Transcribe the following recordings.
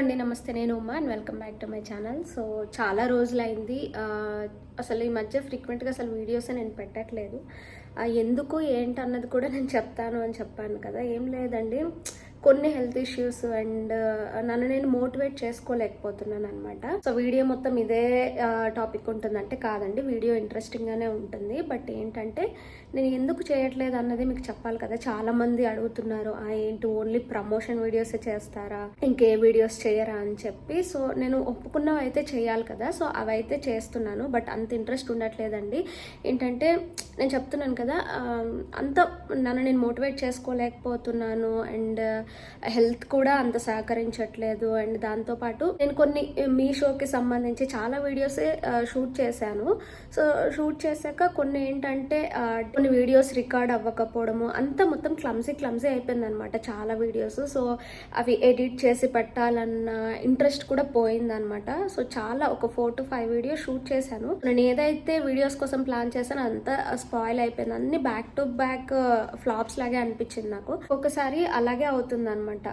అండి నమస్తే. నేను Uma and welcome back to my channel. So చాలా రోజులైంది. అసలు ఈ మధ్య ఫ్రీక్వెంట్గా అసలు వీడియోస్ నేను పెట్టట్లేదు. ఎందుకు ఏంటి అన్నది కూడా నేను చెప్తాను అని చెప్పాను కదా. ఏం లేదండి. కొన్ని హెల్త్ ఇష్యూస్ అండ్ నన్ను నేను మోటివేట్ చేసుకోలేకపోతున్నాను అనమాట సో వీడియో మొత్తం ఇదే టాపిక్ ఉంటుందంటే కాదండి. వీడియో ఇంట్రెస్టింగ్గానే ఉంటుంది. బట్ ఏంటంటే నేను ఎందుకు చేయట్లేదు అన్నది మీకు చెప్పాలి కదా. చాలా మంది అడుగుతున్నారు "ఆ, ఏంటి ఓన్లీ ప్రమోషన్ వీడియోస్ చేస్తారా? ఇంకే వీడియోస్ చేయరా? అని చెప్పి. సో నేను ఒప్పుకున్నవి అయితే చేయాలి కదా. సో అవైతే చేస్తున్నాను బట్ అంత ఇంట్రెస్ట్ ఉండట్లేదండి. ఏంటంటే నేను చెప్తున్నాను కదా అంత నన్ను నేను మోటివేట్ చేసుకోలేకపోతున్నాను అండ్ హెల్త్ కూడా అంత సహకరించట్లేదు. అండ్ దాంతోపాటు నేను కొన్ని మీ షోకి సంబంధించి చాలా వీడియోసే షూట్ చేశాను. సో షూట్ చేశాక కొన్ని ఏంటంటే కొన్ని వీడియోస్ రికార్డ్ అవ్వకపోవడము అంతా మొత్తం క్లమ్సీ క్లమ్సీ అయిపోయింది అనమాట చాలా వీడియోస్ సో అవి ఎడిట్ చేసి పెట్టాలన్న ఇంట్రెస్ట్ కూడా పోయిందనమాట సో చాలా ఒక four to five videos shoot చేశాను. నేను ఏదైతే వీడియోస్ కోసం ప్లాన్ చేశానో అంతా స్పాయిల్ అయిపోయింది. అన్ని బ్యాక్ టు బ్యాక్ ఫ్లాప్స్ లాగే అనిపించింది నాకు. ఒకసారి అలాగే అవుతుంది అనమాట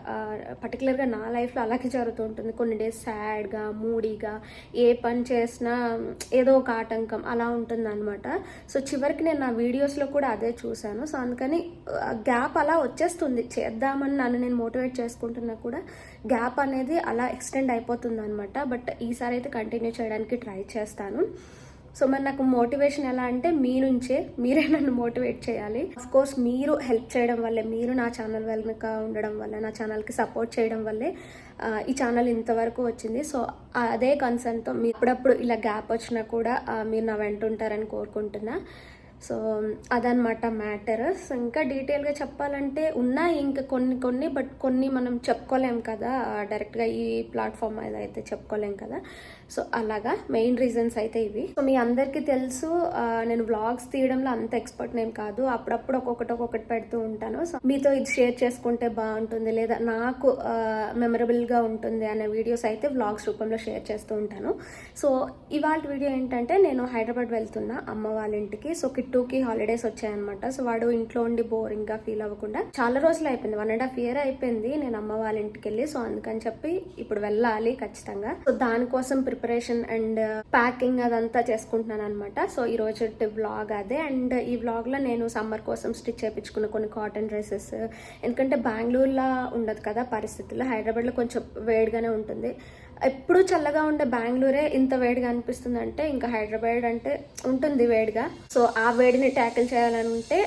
పర్టికులర్గా uh, నా లైఫ్లో అలాగే జరుగుతూ ఉంటుంది. కొన్ని డేస్ సాడ్గా మూడీగా ఏ పని చేసినా ఏదో ఒక ఆటంకం అలా ఉంటుంది అనమాట సో చివరికి నేను నా వీడియోస్లో కూడా అదే చూశాను. సో అందుకని గ్యాప్ అలా వచ్చేస్తుంది. చేద్దామని నన్ను నేను మోటివేట్ చేసుకుంటున్నా కూడా గ్యాప్ అనేది అలా ఎక్స్టెండ్ అయిపోతుంది అనమాట బట్ ఈసారి అయితే కంటిన్యూ చేయడానికి ట్రై చేస్తాను. సో మరి నాకు మోటివేషన్ ఎలా అంటే మీ నుంచే మీరే నన్ను మోటివేట్ చేయాలి. అఫ్ కోర్స్ మీరు హెల్ప్ చేయడం వల్లే మీరు నా ఛానల్ వెనుక ఉండడం వల్ల నా ఛానల్కి సపోర్ట్ చేయడం వల్లే ఈ ఛానల్ ఇంతవరకు వచ్చింది. సో అదే కన్సర్న్తో మీ అప్పుడప్పుడు ఇలా గ్యాప్ వచ్చినా కూడా మీరు నా వెంట ఉంటారని కోరుకుంటున్నా. సో అదనమాట మ్యాటర్. సో ఇంకా డీటెయిల్గా చెప్పాలంటే ఉన్నాయి ఇంకా కొన్ని కొన్ని బట్ కొన్ని మనం చెప్పుకోలేం కదా. డైరెక్ట్గా ఈ ప్లాట్ఫామ్ మీద అయితే చెప్పుకోలేం కదా. సో అలాగా మెయిన్ రీజన్స్ అయితే ఇవి. సో మీ అందరికీ తెలుసు నేను వ్లాగ్స్ తీయడంలో అంత ఎక్స్పర్ట్ నేను కాదు. అప్పుడప్పుడు ఒక్కొక్కటి ఒక్కొక్కటి పెడుతూ ఉంటాను. సో మీతో ఇది షేర్ చేసుకుంటే బాగుంటుంది లేదా నాకు మెమరబుల్గా ఉంటుంది అనే వీడియోస్ అయితే వ్లాగ్స్ రూపంలో షేర్ చేస్తూ ఉంటాను. సో ఇవాళ వీడియో ఏంటంటే నేను హైదరాబాద్ వెళ్తున్నా అమ్మ వాళ్ళ ఇంటికి. సో కిట్టుకి హాలిడేస్ వచ్చాయన్నమాట. సో వాడు ఇంట్లో ఉండి బోరింగ్గా ఫీల్ అవ్వకుండా చాలా రోజులు అయిపోయింది. వన్ అండ్ హాఫ్ ఇయర్ అయిపోయింది నేను అమ్మ వాళ్ళ ఇంటికి వెళ్ళి సో అందుకని చెప్పి ఇప్పుడు వెళ్ళాలి ఖచ్చితంగా. సో దానికోసం prepare preparation and uh, packing అదంతా చేసుకుంటున్నాను అనమాట సో ఈ రోజు వ్లాగ్ అదే. అండ్ ఈ వ్లాగ్లో నేను సమ్మర్ కోసం స్టిచ్ చేయించుకున్న కొన్ని కాటన్ డ్రెస్సెస్ ఎందుకంటే బెంగళూరులో ఉండదు కదా పరిస్థితుల్లో హైదరాబాద్లో కొంచెం వేడిగానే ఉంటుంది. ఎప్పుడు చల్లగా ఉండే బెంగళూరే ఇంత వేడిగా అనిపిస్తుంది అంటే ఇంకా హైదరాబాద్ అంటే ఉంటుంది వేడిగా. సో ఆ వేడిని ట్యాకిల్ చేయాలంటే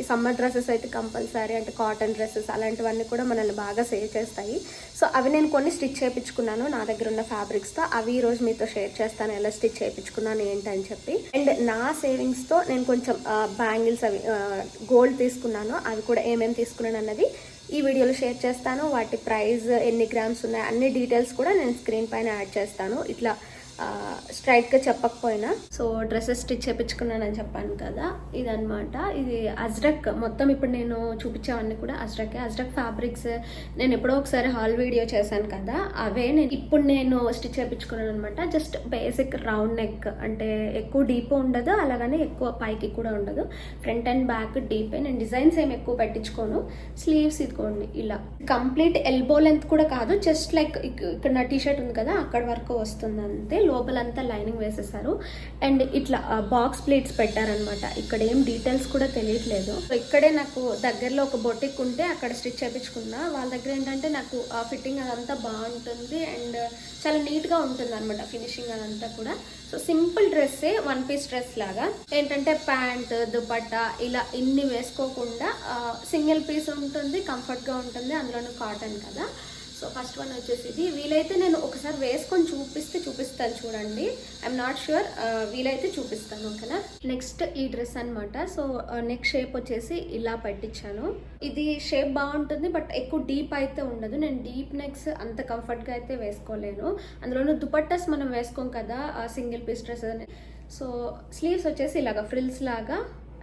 ఈ సమ్మర్ డ్రెస్సెస్ అయితే కంపల్సరీ అంటే కాటన్ డ్రెస్సెస్ అలాంటివన్నీ కూడా మనల్ని బాగా సేవ్ చేస్తాయి. సో అవి నేను కొన్ని స్టిచ్ చేయించుకున్నాను నా దగ్గర ఉన్న ఫ్యాబ్రిక్స్తో. అవి ఈరోజు మీతో షేర్ చేస్తాను ఎలా స్టిచ్ చేయించుకున్నాను ఏంటని చెప్పి. అండ్ నా సేవింగ్స్తో నేను కొంచెం బ్యాంగిల్స్ అవి గోల్డ్ తీసుకున్నాను. అవి కూడా ఏమేమి తీసుకున్నాను అన్నది ఈ వీడియోలో షేర్ చేస్తాను. వాటి ప్రైస్ ఎన్ని గ్రామ్స్ ఉన్నాయి అన్ని డీటెయిల్స్ కూడా నేను స్క్రీన్ పైన యాడ్ చేస్తాను. ఇట్లా స్ట్రైట్గా చెప్పకపోయినా. సో డ్రెస్సెస్ స్టిచ్ చేయించుకున్నానని చెప్పాను కదా ఇదనమాట ఇది అజ్రక్ మొత్తం ఇప్పుడు నేను చూపించేవన్నీ కూడా అజ్రకే. అజ్రక్ ఫ్యాబ్రిక్స్ నేను ఎప్పుడో ఒకసారి హాల్ వీడియో చేశాను కదా అవే నేను ఇప్పుడు నేను స్టిచ్ చేయించుకున్నాను అనమాట జస్ట్ బేసిక్ రౌండ్ నెక్ అంటే ఎక్కువ డీప్ ఉండదు అలాగనే ఎక్కువ పైకి కూడా ఉండదు. Front and back deep. నేను డిజైన్స్ ఏమి ఎక్కువ పెట్టించుకోను. స్లీవ్స్ ఇదిగోండి ఇలా. కంప్లీట్ ఎల్బో లెంత్ కూడా కాదు జస్ట్ లైక్ ఇక్కడ నా టీ షర్ట్ ఉంది కదా అక్కడ వరకు వస్తుంది అంతే లోపలంతా లైనింగ్ వేసేసారు. అండ్ ఇట్లా బాక్స్ ప్లేట్స్ పెట్టారనమాట ఇక్కడ ఏం డీటెయిల్స్ కూడా తెలియట్లేదు. సో ఇక్కడే నాకు దగ్గరలో ఒక బొటిక్ ఉంటే అక్కడ స్టిచ్ చేయించుకున్నా వాళ్ళ దగ్గర ఏంటంటే నాకు ఆ ఫిట్టింగ్ అదంతా బాగుంటుంది. అండ్ చాలా నీట్గా ఉంటుంది అనమాట ఫినిషింగ్ అదంతా కూడా. సో సింపుల్ డ్రెస్సే వన్ పీస్ డ్రెస్ లాగా. ఏంటంటే ప్యాంట్ దుపట్టా ఇలా ఇన్ని వేసుకోకుండా సింగిల్ పీస్ ఉంటుంది కంఫర్ట్గా ఉంటుంది. అందులోనూ కాటన్ కదా. సో ఫస్ట్ వన్ వచ్చేసి ఇది. వీలైతే నేను ఒకసారి వేసుకొని చూపిస్తే చూపిస్తాను చూడండి. ఐఎమ్ నాట్ షూర్ వీలైతే చూపిస్తాను ఓకేనా? నెక్స్ట్ ఈ డ్రెస్ అనమాట సో నెక్ షేప్ వచ్చేసి ఇలా పెట్టించాను. ఇది షేప్ బాగుంటుంది బట్ ఎక్కువ డీప్ అయితే ఉండదు. నేను డీప్ నెక్స్ అంత కంఫర్ట్గా అయితే వేసుకోలేను. అందులోనూ దుపట్టాస్ మనం వేసుకోం కదా single piece dress so sleeves వచ్చేసి ఇలాగా ఫ్రిల్స్ లాగా.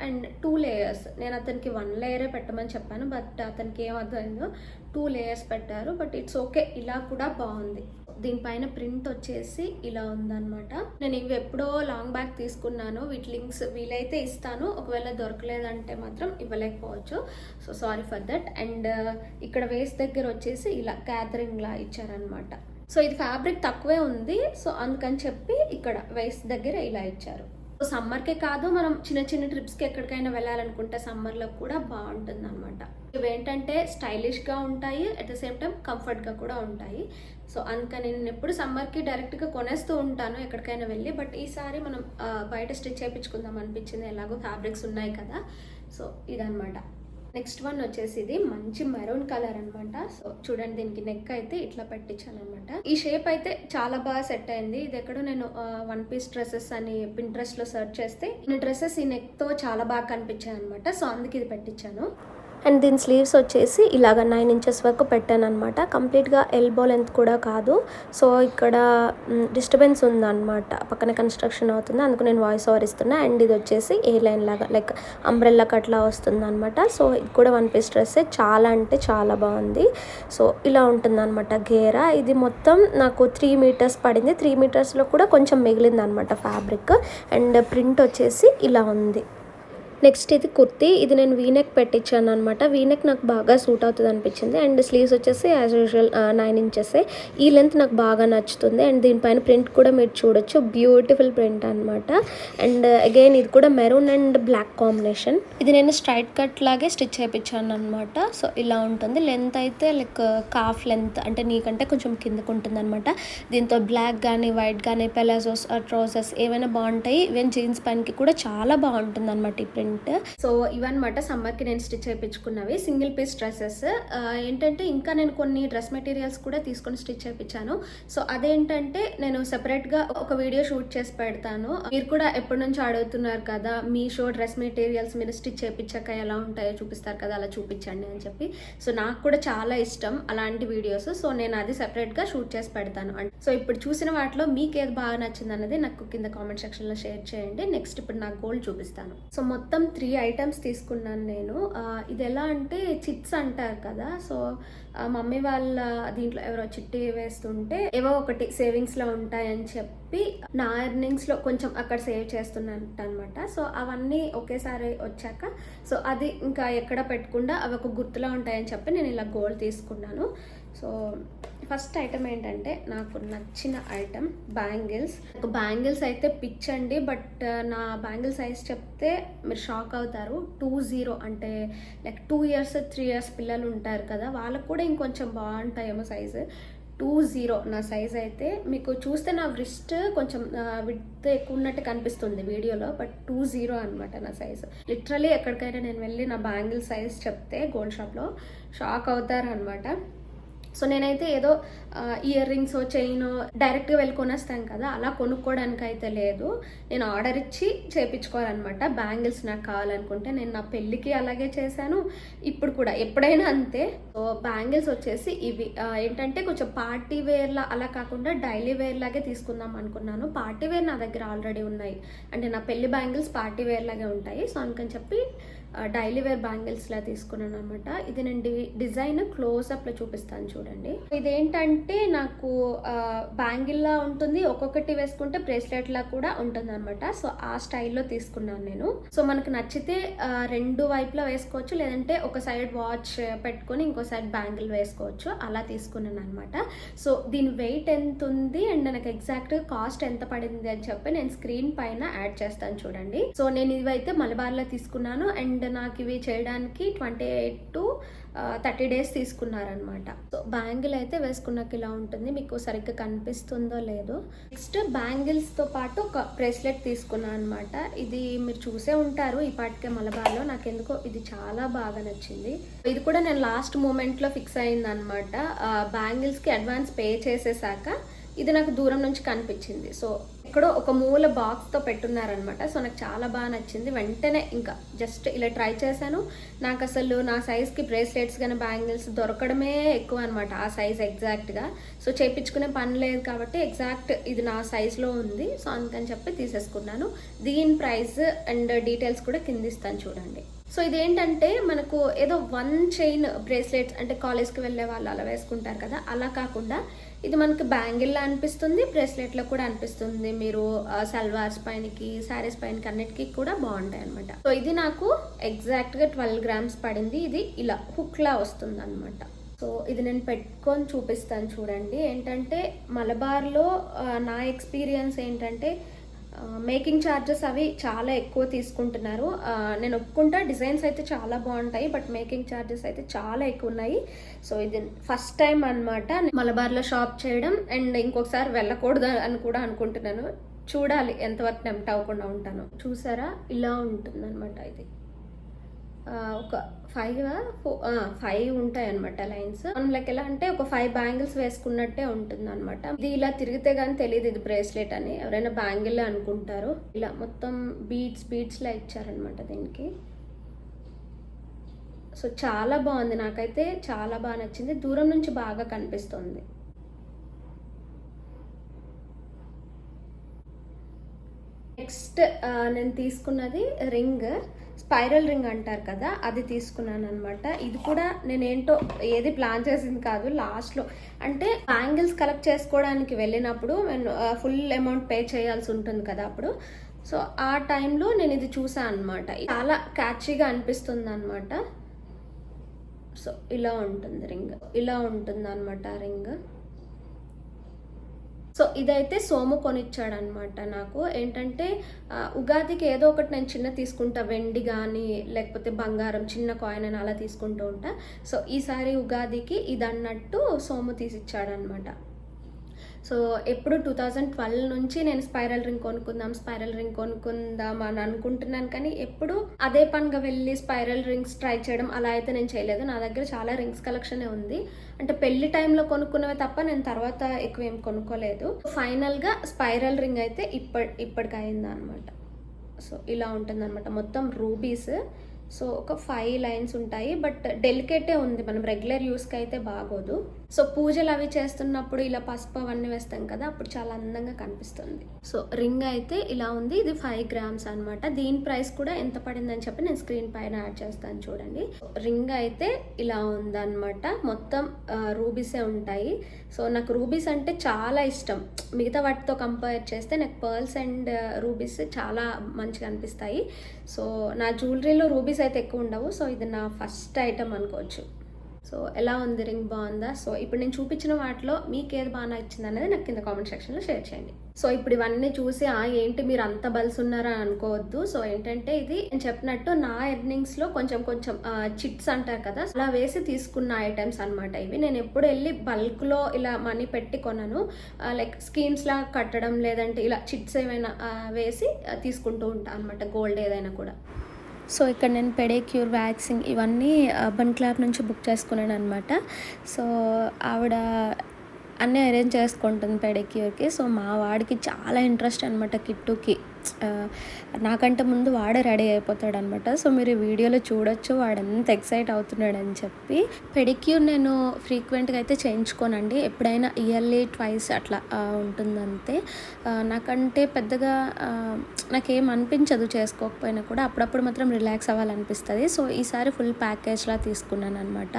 And two layers. నేను అతనికి వన్ లేయరే పెట్టమని చెప్పాను బట్ అతనికి ఏమర్థమైందో టూ లేయర్స్ పెట్టారు బట్ ఇట్స్ ఓకే ఇలా కూడా బాగుంది. దీనిపైన ప్రింట్ వచ్చేసి ఇలా ఉందన్నమాట. నేను ఇవి ఎప్పుడో లాంగ్ బ్యాక్ తీసుకున్నాను వీటి లింక్స్ వీలైతే ఇస్తాను ఒకవేళ దొరకలేదంటే మాత్రం ఇవ్వలేకపోవచ్చు. So sorry for that. And uh, ఇక్కడ వేస్ట్ దగ్గర వచ్చేసి ఇలా క్యాథరింగ్లా ఇచ్చారనమాట సో ఇది ఫ్యాబ్రిక్ తక్కువే ఉంది సో అందుకని చెప్పి ఇక్కడ వేస్ట్ దగ్గర ఇలా ఇచ్చారు. సమ్మర్కే కాదు మనం చిన్న చిన్న ట్రిప్స్కి ఎక్కడికైనా వెళ్ళాలనుకుంటే సమ్మర్లో కూడా బాగుంటుంది అనమాట ఇవి ఏంటంటే స్టైలిష్గా ఉంటాయి అట్ ద సేమ్ టైం కంఫర్ట్గా కూడా ఉంటాయి. సో అందుకని నేను ఎప్పుడు సమ్మర్కి డైరెక్ట్గా కొనేస్తూ ఉంటాను ఎక్కడికైనా వెళ్ళి. బట్ ఈసారి మనం బయట స్టిచ్ చేయించుకుందాం అనిపించింది. ఎలాగో ఫ్యాబ్రిక్స్ ఉన్నాయి కదా. సో ఇదనమాట నెక్స్ట్ వన్ వచ్చేసి ఇది మంచి మెరూన్ కలర్ అన్నమాట. సో చూడండి దీనికి నెక్ అయితే ఇట్లా పెట్టించాను అనమాట ఈ షేప్ అయితే చాలా బాగా సెట్ అయింది. ఇది ఎక్కడో నేను వన్ పీస్ డ్రెస్సెస్ అని పింట్రెస్ట్లో సెర్చ్ చేస్తే ఈ డ్రెస్సెస్ ఈ నెక్తో చాలా బాగా కనిపించాయి అనమాట సో అందుకే ఇది పెట్టించాను. అండ్ దీని స్లీవ్స్ వచ్చేసి ఇలాగ నైన్ ఇంచెస్ వరకు పెట్టాను అనమాట కంప్లీట్గా ఎల్బో లెంత్ కూడా కాదు. సో ఇక్కడ డిస్టర్బెన్స్ ఉందన్నమాట. పక్కన కన్స్ట్రక్షన్ అవుతుంది. అందుకు నేను వాయిస్ ఓవర్ ఇస్తున్నా. అండ్ ఇది వచ్చేసి ఏ లైన్ లాగా లైక్ అంబ్రెల్లా కట్లా వస్తుంది అనమాట సో ఇది కూడా వన్ పీస్ డ్రెస్ చాలా అంటే చాలా బాగుంది. సో ఇలా ఉంటుంది అనమాట గేరా. ఇది మొత్తం నాకు త్రీ మీటర్స్ పడింది. త్రీ మీటర్స్లో కూడా కొంచెం మిగిలింది అనమాట ఫ్యాబ్రిక్ అండ్ ప్రింట్ వచ్చేసి ఇలా ఉంది. నెక్స్ట్ ఇది కుర్తీ. ఇది నేను వీనెక్ పెట్టించాను అనమాట వీనెక్ నాకు బాగా సూట్ అవుతుంది అనిపించింది. అండ్ స్లీవ్స్ వచ్చేసి యాజ్ యూజువల్ నైన్ ఇంచెస్ ఈ లెంత్ నాకు బాగా నచ్చుతుంది. అండ్ దీనిపైన ప్రింట్ కూడా మీరు చూడొచ్చు. బ్యూటిఫుల్ ప్రింట్ అనమాట అండ్ అగైన్ ఇది కూడా మెరూన్ అండ్ బ్లాక్ కాంబినేషన్ ఇది నేను స్ట్రైట్ కట్ లాగే స్టిచ్ చేయించాను అనమాట సో ఇలా ఉంటుంది. లెంత్ అయితే లైక్ కాఫ్ లెంత్ అంటే నీకంటే కొంచెం కిందకు ఉంటుంది అనమాట దీంతో బ్లాక్ కానీ వైట్ కానీ పెలాజోస్ ట్రౌజర్స్ ఏవైనా బాగుంటాయి. ఈవెన్ జీన్స్ పైనకి కూడా చాలా బాగుంటుంది అనమాట ఈ ప్రింట్ సో ఇవన్నమాట సమ్మర్కి నేను స్టిచ్ చేయించుకున్నవి సింగిల్ పీస్ డ్రెస్సెస్. ఏంటంటే ఇంకా నేను కొన్ని డ్రెస్ మెటీరియల్స్ కూడా తీసుకొని స్టిచ్ చేయించాను సో అదేంటంటే నేను సెపరేట్గా ఒక వీడియో షూట్ చేసి పెడతాను. మీరు కూడా ఎప్పటి నుంచి అడుగుతున్నారు కదా మీ షో డ్రెస్ మెటీరియల్స్ మీరు స్టిచ్ చేయించాక ఎలా ఉంటాయో చూపిస్తారు కదా అలా చూపించండి అని చెప్పి. సో నాకు కూడా చాలా ఇష్టం అలాంటి వీడియోస్. సో నేను అది సెపరేట్గా షూట్ చేసి పెడతాను. అండ్ సో ఇప్పుడు చూసిన వాటిలో మీకు ఏది బాగా నచ్చింది అన్నది నాకు కింద కామెంట్ సెక్షన్లో షేర్ చేయండి. నెక్స్ట్ ఇప్పుడు నాకు గోల్డ్ చూపిస్తాను. సో మొత్తం త్రీ ఐటమ్స్ తీసుకున్నాను నేను. ఇది ఎలా అంటే చిట్స్ అంటారు కదా. సో మమ్మీ వాళ్ళ దీంట్లో ఎవరో చిట్టి వేస్తుంటే ఏవో ఒకటి సేవింగ్స్లో ఉంటాయని చెప్పి నా ఎర్నింగ్స్లో కొంచెం అక్కడ సేవ్ చేస్తున్నట్టు అనమాట సో అవన్నీ ఒకేసారి వచ్చాక సో అది ఇంకా ఎక్కడ పెట్టకుండా అవి ఒక గుర్తులా ఉంటాయని చెప్పి నేను ఇలా గోల్డ్ తీసుకున్నాను. సో ఫస్ట్ ఐటమ్ ఏంటంటే నాకు నచ్చిన ఐటమ్ బ్యాంగిల్స్. ఒక బ్యాంగిల్స్ అయితే పిచ్ అండి బట్ నా బ్యాంగిల్ సైజ్ చెప్తే మీరు షాక్ అవుతారు. టూ జీరో అంటే like two years three years పిల్లలు ఉంటారు కదా వాళ్ళకు కూడా ఇంకొంచెం బాగుంటాయేమో సైజు. టూ జీరో నా సైజ్ అయితే మీకు చూస్తే నా వ్రిస్ట్ కొంచెం విత్ ఎక్కువ ఉన్నట్టు కనిపిస్తుంది వీడియోలో బట్ టూ జీరో అనమాట నా సైజ్. లిటరలీ ఎక్కడికైనా నేను వెళ్ళి నా బ్యాంగిల్ సైజ్ చెప్తే గోల్డ్ షాప్లో షాక్ అవుతారు అనమాట సో నేనైతే ఏదో ఇయర్ రింగ్స్ చైన్ డైరెక్ట్గా వెళ్ళి కొనేస్తాను కదా అలా కొనుక్కోవడానికి అయితే లేదు. నేను ఆర్డర్ ఇచ్చి చేయించుకోవాలన్నమాట బ్యాంగిల్స్ నాకు కావాలనుకుంటే నేను నా పెళ్ళికి అలాగే చేశాను. ఇప్పుడు కూడా ఎప్పుడైనా అంతే. సో బ్యాంగిల్స్ వచ్చేసి ఇవి ఏంటంటే కొంచెం పార్టీ వేర్లా అలా కాకుండా డైలీ వేర్ లాగే తీసుకుందాం అనుకున్నాను. పార్టీ వేర్ నా దగ్గర ఆల్రెడీ ఉన్నాయి. అంటే నా పెళ్ళి బ్యాంగిల్స్ పార్టీ వేర్ లాగే ఉంటాయి. సో అందుకని చెప్పి డైలీ వేర్ బ్యాంగిల్స్ లా తీసుకున్నాను అనమాట ఇది నేను డి డిజైన్ క్లోజ్అప్లో లో చూపిస్తాను చూడండి. ఇదేంటంటే నాకు బ్యాంగిల్ లా ఉంటుంది. ఒక్కొక్కటి వేసుకుంటే బ్రేస్లెట్ లా కూడా ఉంటుంది అనమాట సో ఆ స్టైల్లో తీసుకున్నాను నేను. సో మనకు నచ్చితే రెండు వైపులా వేసుకోవచ్చు. లేదంటే ఒక సైడ్ వాచ్ పెట్టుకొని ఇంకో సైడ్ బ్యాంగిల్ వేసుకోవచ్చు. అలా తీసుకున్నాను అనమాట సో దీని వెయిట్ ఎంత ఉంది? అండ్ నాకు ఎగ్జాక్ట్ కాస్ట్ ఎంత పడింది అని చెప్పి నేను స్క్రీన్ పైన యాడ్ చేస్తాను చూడండి. సో నేను ఇవైతే మలబార్లో తీసుకున్నాను. అండ్ నాకు ఇవి చేయడానికి twenty eight to thirty days తీసుకున్నారనమాట so bangle అయితే వేసుకున్నాక ఇలా ఉంటుంది. మీకు సరిగ్గా కనిపిస్తుందో లేదో. నెక్స్ట్ బ్యాంగిల్స్తో పాటు ఒక బ్రేస్లెట్ తీసుకున్నాను అనమాట ఇది మీరు చూసే ఉంటారు. ఈ పాటికే మలబార్లో. నాకు ఎందుకో ఇది చాలా బాగా నచ్చింది. ఇది కూడా నేను లాస్ట్ మూమెంట్లో ఫిక్స్ అయింది అనమాట బ్యాంగిల్స్కి అడ్వాన్స్ పే చేసేసాక ఇది నాకు దూరం నుంచి కనిపించింది. సో ఎక్కడో ఒక మూల బాక్స్తో పెట్టున్నారనమాట సో నాకు చాలా బాగా నచ్చింది. వెంటనే ఇంకా జస్ట్ ఇలా ట్రై చేశాను. నాకు అసలు నా సైజ్కి బ్రేస్లెట్స్ కానీ బ్యాంగిల్స్ దొరకడమే ఎక్కువ అనమాట ఆ సైజ్ ఎగ్జాక్ట్గా సో చేయించుకునే పని లేదు కాబట్టి ఎగ్జాక్ట్ ఇది నా సైజ్లో ఉంది. సో అందుకని చెప్పి తీసేసుకున్నాను. దీని ప్రైస్ అండ్ డీటెయిల్స్ కూడా కిందిస్తాను చూడండి. సో ఇదేంటంటే మనకు ఏదో వన్ చైన్ బ్రేస్లెట్స్ అంటే కాలేజ్కి వెళ్ళే వాళ్ళు అలా వేసుకుంటారు కదా అలా కాకుండా ఇది మనకి బ్యాంగిల్లో అనిపిస్తుంది బ్రేస్లెట్లో కూడా అనిపిస్తుంది. మీరు సల్వార్స్ పైనకి శారీస్ పైనకి అన్నిటికీ కూడా బాగుంటాయి అనమాట సో ఇది నాకు ఎగ్జాక్ట్గా ట్వెల్వ్ గ్రామ్స్ పడింది. ఇది ఇలా హుక్లా వస్తుంది అనమాట సో ఇది నేను పెట్టుకొని చూపిస్తాను చూడండి. ఏంటంటే మలబార్లో నా ఎక్స్పీరియన్స్ ఏంటంటే మేకింగ్ ఛార్జెస్ అవి చాలా ఎక్కువ తీసుకుంటున్నారు. నేను ఒప్పుకుంటా డిజైన్స్ అయితే చాలా బాగుంటాయి బట్ మేకింగ్ ఛార్జెస్ అయితే చాలా ఎక్కువ ఉన్నాయి. సో ఇది ఫస్ట్ టైం అనమాట మలబార్లో షాప్ చేయడం అండ్ ఇంకొకసారి వెళ్ళకూడదు అని కూడా అనుకుంటున్నాను. చూడాలి ఎంతవరకు టెంప్ట్ అవ్వకుండా ఉంటాను. చూసారా? ఇలా ఉంటుంది అనమాట ఇది. ఒక ఫైవ్ ఫైవ్ ఉంటాయి అనమాట లైన్స్ మనం లైక్ ఎలా అంటే ఒక ఫైవ్ బ్యాంగిల్స్ వేసుకున్నట్టే ఉంటుంది అనమాట ఇది ఇలా తిరిగితే గానీ తెలియదు ఇది బ్రేస్లెట్ అని. ఎవరైనా బ్యాంగిల్ అనుకుంటారు. ఇలా మొత్తం బీడ్స్ బీడ్స్ లా ఇచ్చారనమాట దీనికి. సో చాలా బాగుంది. నాకైతే చాలా బాగా నచ్చింది. దూరం నుంచి బాగా కనిపిస్తుంది. నెక్స్ట్ నేను తీసుకున్నది రింగ్. స్పైరల్ రింగ్ అంటారు కదా అది తీసుకున్నాను అనమాట ఇది కూడా నేను ఏంటో ఏది ప్లాన్ చేసింది కాదు లాస్ట్లో. అంటే బ్యాంగిల్స్ కలెక్ట్ చేసుకోవడానికి వెళ్ళినప్పుడు నేను ఫుల్ అమౌంట్ పే చేయాల్సి ఉంటుంది కదా అప్పుడు. సో ఆ టైంలో నేను ఇది చూసాను అనమాట చాలా క్యాచీగా అనిపిస్తుంది అనమాట సో ఇలా ఉంటుంది రింగ్. ఇలా ఉంటుంది అనమాట రింగ్. సో ఇదైతే సోము కొనిచ్చాడు అనమాట నాకు. ఏంటంటే ఉగాదికి ఏదో ఒకటి నేను చిన్న తీసుకుంటా వెండి కానీ లేకపోతే బంగారం చిన్న కాయిన్ అని అలా తీసుకుంటూ ఉంటా. సో ఈసారి ఉగాదికి ఇది అన్నట్టు సోము తీసిచ్చాడు అనమాట సో ఎప్పుడు టూ థౌజండ్ ట్వెల్వ్ నుంచి నేను స్పైరల్ రింగ్ కొనుక్కుందాం స్పైరల్ రింగ్ కొనుక్కుందాం అని అనుకుంటున్నాను. కానీ ఎప్పుడు అదే పనిగా వెళ్ళి స్పైరల్ రింగ్స్ ట్రై చేయడం అలా అయితే నేను చేయలేదు. నా దగ్గర చాలా రింగ్స్ కలెక్షనే ఉంది. అంటే పెళ్ళి టైంలో కొనుక్కున్నవే తప్ప నేను తర్వాత ఎక్కువ ఏం కొనుక్కోలేదు. ఫైనల్గా స్పైరల్ రింగ్ అయితే ఇప్పటి ఇప్పటికి అయిందనమాట సో ఇలా ఉంటుంది అనమాట మొత్తం రూబీస్ సో ఒక ఫైవ్ లైన్స్ ఉంటాయి. బట్ డెలికేటే ఉంది. మనం రెగ్యులర్ యూస్కి అయితే బాగోదు. సో పూజలు అవి చేస్తున్నప్పుడు ఇలా పసుపు అవన్నీ వేస్తాం కదా అప్పుడు చాలా అందంగా కనిపిస్తుంది. సో రింగ్ అయితే ఇలా ఉంది ఇది ఫైవ్ గ్రామ్స్ అన్నమాట. దీని ప్రైస్ కూడా ఎంత పడిందని చెప్పి నేను స్క్రీన్ పైన యాడ్ చేస్తాను చూడండి. రింగ్ అయితే ఇలా ఉందన్నమాట. మొత్తం రూబీసే ఉంటాయి. సో నాకు రూబీస్ అంటే చాలా ఇష్టం. మిగతా వాటితో కంపేర్ చేస్తే నాకు పర్ల్స్ అండ్ రూబీస్ చాలా మంచిగా అనిపిస్తాయి. సో నా జ్యువెలరీలో రూబీస్ అయితే ఎక్కువ ఉండవు. సో ఇది నా ఫస్ట్ ఐటమ్ అనుకోవచ్చు. సో ఎలా ఉంది రింగ్ బాగుందా? సో ఇప్పుడు నేను చూపించిన వాటిలో మీకు ఏది బాగా నచ్చింది అనేది నాకు కింద కామెంట్ సెక్షన్లో షేర్ చేయండి. సో ఇప్పుడు ఇవన్నీ చూసి ఆ ఏంటి మీరు అంత బల్స్ ఉన్నారా అనుకోవద్దు. సో ఏంటంటే ఇది నేను చెప్పినట్టు నా ఎర్నింగ్స్లో కొంచెం కొంచెం చిట్స్ అంటారు కదా అలా వేసి తీసుకున్న ఐటమ్స్ అనమాట ఇవి. నేను ఎప్పుడు వెళ్ళి బల్క్లో ఇలా మనీ పెట్టి కొనను. లైక్ స్కీమ్స్ లా కట్టడం లేదంటే ఇలా చిట్స్ ఏమైనా వేసి తీసుకుంటూ ఉంటాను అనమాట గోల్డ్ ఏదైనా కూడా. సో ఇక్కడ నేను పెడేక్యూర్ వ్యాక్సింగ్ ఇవన్నీ అర్బన్ క్లాబ్ నుంచి బుక్ చేసుకున్నాను అనమాట సో ఆవిడ అన్నీ అరేంజ్ చేసుకుంటుంది పెడిక్యూర్కి. సో మా వాడికి చాలా ఇంట్రెస్ట్ అనమాట కిట్టుకి. నాకంటే ముందు వాడే రెడీ అయిపోతాడు అనమాట సో మీరు వీడియోలో చూడొచ్చు వాడు ఎంత ఎక్సైట్ అవుతున్నాడు అని చెప్పి. పెడిక్యూర్ నేను ఫ్రీక్వెంట్గా అయితే చేయించుకోనండి. ఎప్పుడైనా ఇయర్లీ ట్వైస్ అట్లా ఉంటుందంతే. నాకంటే పెద్దగా నాకేం అనిపించదు చేసుకోకపోయినా కూడా అప్పుడప్పుడు మాత్రం రిలాక్స్ అవ్వాలనిపిస్తుంది. సో ఈసారి ఫుల్ ప్యాకేజ్లా తీసుకున్నాను అనమాట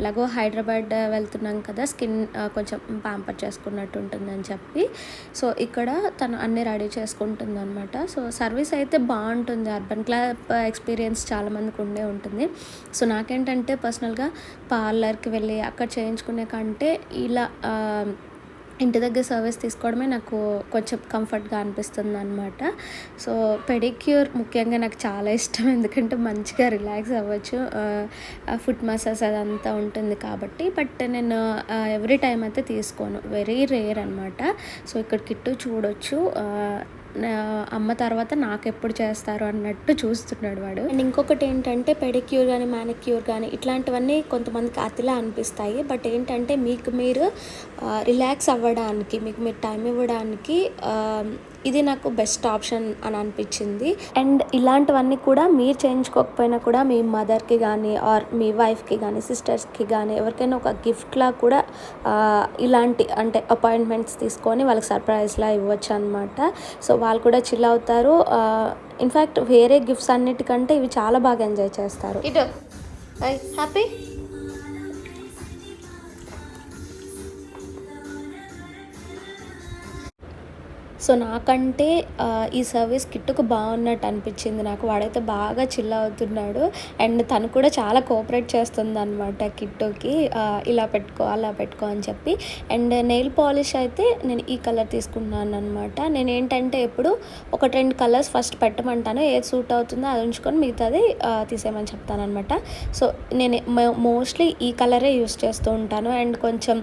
ఇలాగో హైదరాబాద్ వెళ్తున్నాం కదా స్కిన్ కొంచెం పాంపర్ చేసుకున్నట్టు ఉంటుందని చెప్పి. సో ఇక్కడ తను అన్నీ రెడీ చేసుకుంటుంది అనమాట సో సర్వీస్ అయితే బాగుంటుంది. అర్బన్ క్లాబ్ ఎక్స్పీరియన్స్ చాలామందికి ఉండే ఉంటుంది. సో నాకేంటంటే పర్సనల్గా పార్లర్కి వెళ్ళి అక్కడ చేయించుకునే కంటే ఇలా ఇంటి దగ్గర సర్వీస్ తీసుకోవడమే నాకు కొంచెం కంఫర్ట్గా అనిపిస్తుంది అనమాట సో పెడిక్యూర్ ముఖ్యంగా నాకు చాలా ఇష్టం. ఎందుకంటే మంచిగా రిలాక్స్ అవ్వచ్చు. ఫుట్ మసాజ్ అదంతా ఉంటుంది కాబట్టి. బట్ నేను ఎవ్రీ టైం అయితే తీసుకోను. వెరీ రేర్ అనమాట సో ఇక్కడ కిట్టు చూడొచ్చు. అమ్మ తర్వాత నాకు ఎప్పుడు చేస్తారు అన్నట్టు చూస్తున్నాడు వాడు. అండ్ ఇంకొకటి ఏంటంటే పెడిక్యూర్ కానీ మ్యానిక్యూర్ కానీ ఇట్లాంటివన్నీ కొంతమందికి అతిలా అనిపిస్తాయి. బట్ ఏంటంటే మీకు మీరు రిలాక్స్ అవ్వడానికి మీకు మీరు టైం ఇవ్వడానికి ఇది నాకు బెస్ట్ ఆప్షన్ అని అనిపించింది. అండ్ ఇలాంటివన్నీ కూడా మీరు చేయించుకోకపోయినా కూడా మీ మదర్కి కానీ ఆర్ మీ వైఫ్కి కానీ సిస్టర్స్కి కానీ ఎవరికైనా ఒక గిఫ్ట్లా కూడా ఇలాంటి అంటే అపాయింట్మెంట్స్ తీసుకొని వాళ్ళకి సర్ప్రైజ్లా ఇవ్వచ్చు అనమాట సో వాళ్ళు కూడా చిల్ అవుతారు. ఇన్ఫ్యాక్ట్ వేరే గిఫ్ట్స్ అన్నిటికంటే ఇవి చాలా బాగా ఎంజాయ్ చేస్తారు. ఇటు. హ్యాపీ సో నాకంటే ఈ సర్వీస్ కిట్టుకు బాగున్నట్టు అనిపించింది. నాకు వాడైతే బాగా చిల్ అవుతున్నాడు. అండ్ తను కూడా చాలా కోఆపరేట్ చేస్తుంది అనమాట కిట్టుకి ఇలా పెట్టుకో అలా పెట్టుకో అని చెప్పి. అండ్ నెయిల్ పాలిష్ అయితే నేను ఈ కలర్ తీసుకున్నాను అనమాట నేను ఏంటంటే ఎప్పుడు ఒక రెండు కలర్స్ ఫస్ట్ పెట్టమంటాను. ఏది సూట్ అవుతుందో అది ఉంచుకొని మిగతాది తీసేయమని చెప్తాను అనమాట సో నేను మోస్ట్లీ ఈ కలరే యూస్ చేస్తూ ఉంటాను. అండ్ కొంచెం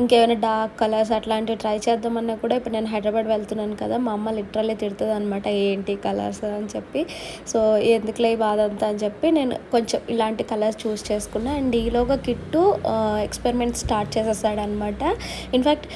ఇంకేమైనా డార్క్ కలర్స్ అట్లాంటివి ట్రై చేద్దామన్నా కూడా ఇప్పుడు నేను హైదరాబాద్ వెళ్తాను వెళ్తున్నాను కదా మా అమ్మ లిటరల్లీ తిడుతుంది అనమాట ఏంటి కలర్స్ అని చెప్పి. సో ఎందుకులే ఈ బాధ అంతా అని చెప్పి నేను కొంచెం ఇలాంటి కలర్స్ చూస్ చేసుకున్నా. అండ్ ఈలోగా కిట్టు ఎక్స్పెరిమెంట్ స్టార్ట్ చేసేసాడు అనమాట ఇన్ఫ్యాక్ట్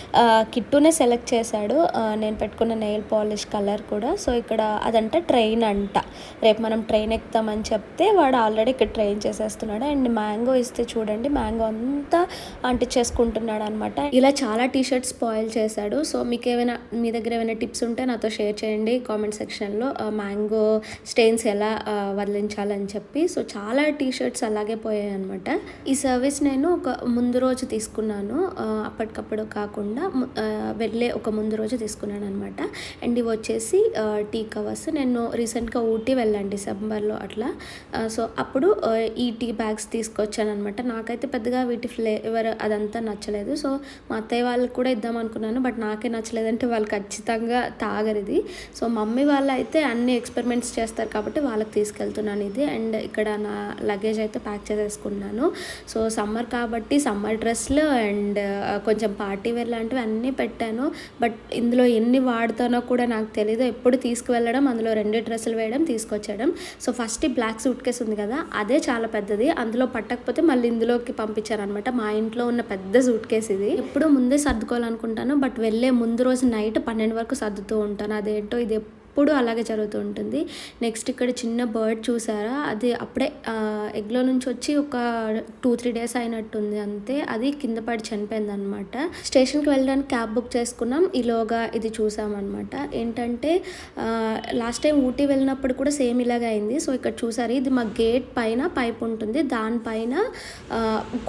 కిట్టునే సెలెక్ట్ చేశాడు. నేను పెట్టుకున్న నెయిల్ పాలిష్ కలర్ కూడా. సో ఇక్కడ అదంటే ట్రైన్ అంట. రేపు మనం ట్రైన్ ఎక్కుతామని చెప్తే వాడు ఆల్రెడీ ఇక్కడ ట్రైన్ చేసేస్తున్నాడు. అండ్ మ్యాంగో ఇస్తే చూడండి మ్యాంగో అంతా అంటించేసుకుంటున్నాడు అనమాట ఇలా చాలా టీషర్ట్స్ స్పాయిల్ చేశాడు. సో మీకు ఏమైనా మీ దగ్గర ఏమైనా టిప్స్ ఉంటే నాతో షేర్ చేయండి. కామెంట్ సెక్షన్లో మ్యాంగో స్టెయిన్స్ ఎలా వదిలించాలని చెప్పి. సో చాలా టీ షర్ట్స్ అలాగే పోయాయి అనమాట ఈ సర్వీస్ నేను ఒక ముందు రోజు తీసుకున్నాను. అప్పటికప్పుడు కాకుండా వెళ్ళే ఒక ముందు రోజు తీసుకున్నాను అనమాట అండ్ ఇవి వచ్చేసి టీ కవర్స్. నేను రీసెంట్గా ఊటీ వెళ్ళాను డిసెంబర్లో అట్లా. సో అప్పుడు ఈ టీ బ్యాగ్స్ తీసుకొచ్చాను అనమాట నాకైతే పెద్దగా వీటి ఫ్లేవర్ అదంతా నచ్చలేదు. సో మా అత్తయ్య వాళ్ళకి కూడా ఇద్దాం అనుకున్నాను. బట్ నాకే నచ్చలేదంటే వాళ్ళు ఖచ్చితంగా తాగరు ఇది సో మమ్మీ వాళ్ళు అయితే అన్ని ఎక్స్పెరిమెంట్స్ చేస్తారు కాబట్టి వాళ్ళకి తీసుకెళ్తున్నాను ఇది. అండ్ ఇక్కడ నా లగేజ్ అయితే ప్యాక్ చేసేసుకున్నాను. సో సమ్మర్ కాబట్టి సమ్మర్ డ్రెస్లు అండ్ కొంచెం పార్టీ వేర్ లాంటివి అన్నీ పెట్టాను. బట్ ఇందులో ఎన్ని వాడతానో కూడా నాకు తెలీదు. ఎప్పుడు తీసుకువెళ్ళడం అందులో రెండు డ్రెస్సులు వేయడం తీసుకొచ్చేయడం. So first black suitcase ఉంది కదా అదే చాలా పెద్దది. అందులో పట్టకపోతే మళ్ళీ ఇందులోకి పంపించారనమాట మా ఇంట్లో ఉన్న పెద్ద సూట్ కేసు ఇది. ఎప్పుడూ ముందే సర్దుకోవాలనుకుంటాను. బట్ వెళ్ళే ముందు రోజు నైట్ పన్నెండు వరకు సర్దుతూ ఉంటాను. అదేంటో ఇది ఎప్పుడు అలాగే జరుగుతూ ఉంటుంది. నెక్స్ట్ ఇక్కడ చిన్న బర్డ్ చూసారా? అది అప్పుడే ఎగ్లో నుంచి వచ్చి ఒక టూ త్రీ డేస్ అయినట్టుంది అంతే. అది కింద పడి చనిపోయింది అనమాట స్టేషన్కి వెళ్ళడానికి క్యాబ్ బుక్ చేసుకున్నాం. ఈలోగా ఇది చూసామన్నమాట ఏంటంటే లాస్ట్ టైం ఊటీ వెళ్ళినప్పుడు కూడా సేమ్ ఇలాగే అయింది. సో ఇక్కడ చూసారు? ఇది మా గేట్ పైన పైప్ ఉంటుంది. దానిపైన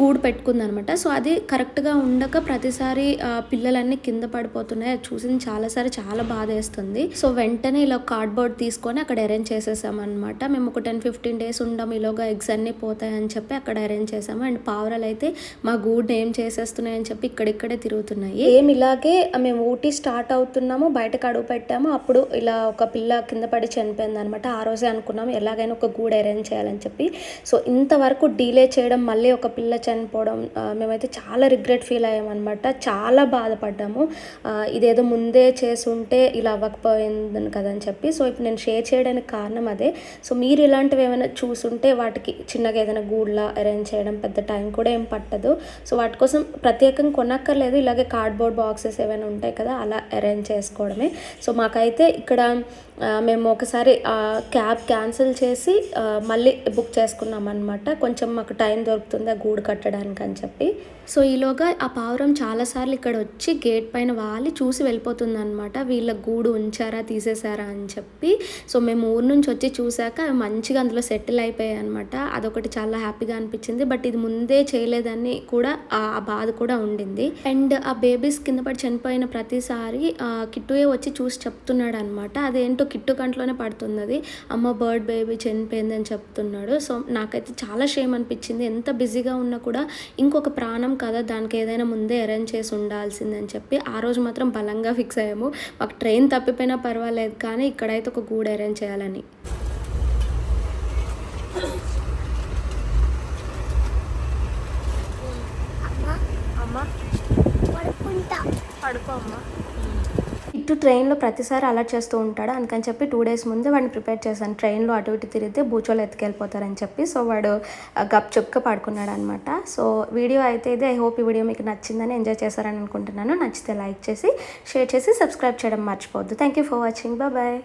గూడు పెట్టుకుంది అనమాట సో అది కరెక్ట్గా ఉండక ప్రతిసారి పిల్లలన్నీ కింద పడిపోతున్నాయి. అది చూసింది చాలాసారి చాలా బాధ వేస్తుంది సో వెంటనే ఇలా కార్డ్బోర్డ్ తీసుకొని అక్కడ అరేంజ్ చేసేసామన్నమాట. అనమాట మేము ఒక టెన్ ఫిఫ్టీన్ డేస్ ఉండం ఈలోగా ఎగ్స్ అన్నీ పోతాయని చెప్పి అక్కడ అరేంజ్ చేసాము. అండ్ పావురాలు అయితే మా గూడ్ ఏం చేసేస్తున్నాయని చెప్పి ఇక్కడిక్కడే తిరుగుతున్నాయి. ఏం ఇలాగే మేము ఊటీ స్టార్ట్ అవుతున్నాము బయటకు అడుగు పెట్టాము. అప్పుడు ఇలా ఒక పిల్ల కింద పడి చనిపోయింది అనమాట ఆ రోజే అనుకున్నాము ఎలాగైనా ఒక గూడు అరేంజ్ చేయాలని చెప్పి. సో ఇంతవరకు డీలే చేయడం మళ్ళీ ఒక పిల్ల చనిపోవడం మేమైతే చాలా రిగ్రెట్ ఫీల్ అయ్యామన్నమాట. చాలా బాధపడ్డాము. ఇదేదో ముందే చేసి ఉంటే ఇలా అవ్వకపోయింది అని చెప్పి సో ఇప్పుడు నేను షేర్ చేయడానికి కారణం అదే. సో మీరు ఇలాంటివి ఏమైనా చూసుంటే వాటికి చిన్నగా ఏదైనా గూడ్లా అరేంజ్ చేయడం పెద్ద టైం కూడా ఏం పట్టదు. సో వాటి కోసం ప్రత్యేకంగా కొనక్కర్లేదు. ఇలాగే కార్డ్బోర్డ్ బాక్సెస్ ఏమైనా ఉంటాయి కదా అలా అరేంజ్ చేసుకోవడమే. సో మాకైతే ఇక్కడ మేము ఒకసారి ఆ క్యాబ్ క్యాన్సిల్ చేసి మళ్ళీ బుక్ చేసుకున్నాం అనమాట కొంచెం మాకు టైం దొరుకుతుంది ఆ గూడు కట్టడానికి అని చెప్పి. సో ఈలోగా ఆ పావురం చాలాసార్లు ఇక్కడ వచ్చి గేట్ పైన వాలి చూసి వెళ్ళిపోతుంది అనమాట వీళ్ళ గూడు ఉంచారా తీసేశారా అని చెప్పి. సో మేము ఊరు నుంచి వచ్చి చూశాక మంచిగా అందులో సెటిల్ అయిపోయాయి అనమాట అదొకటి చాలా హ్యాపీగా అనిపించింది. బట్ ఇది ముందే చేయలేదని కూడా ఆ బాధ కూడా ఉండింది. అండ్ ఆ బేబీస్ కింద పడి చనిపోయిన ప్రతిసారి కిట్టుయే వచ్చి చూసి చెప్తున్నాడు అనమాట అదేంటో కిట్టు కంట్లోనే పడుతుంది అది అమ్మ బర్డ్ బేబీ చనిపోయింది అని చెప్తున్నాడు. సో నాకైతే చాలా షేమ్ అనిపించింది. ఎంత బిజీగా ఉన్నా కూడా ఇంకొక ప్రాణం కదా దానికి ఏదైనా ముందే అరేంజ్ చేసి ఉండాల్సిందని చెప్పి ఆ రోజు మాత్రం బలంగా ఫిక్స్ అయ్యాము. మాకు ట్రైన్ తప్పిపోయినా పర్వాలేదు కానీ ఇక్కడైతే ఒక గూడు అరేంజ్ చేయాలని. పడుకో అమ్మా. ఇటు ట్రైన్లో ప్రతిసారి అలర్ట్ చేస్తూ ఉంటాడు. అందుకని చెప్పి టూ డేస్ ముందే వాడిని ప్రిపేర్ చేశాను. ట్రైన్లో అటు ఇటు తిరిగితే బూచోలు ఎత్తుకెళ్ళిపోతారని చెప్పి సో వాడు గప్ చుక్క పడుకున్నాడు అనమాట సో వీడియో అయితే ఇది. ఐ హోప్ ఈ వీడియో మీకు నచ్చిందని ఎంజాయ్ చేశారని అనుకుంటున్నాను. నచ్చితే లైక్ చేసి షేర్ చేసి సబ్స్క్రైబ్ చేయడం మర్చిపోవద్దు. Thank you for watching bye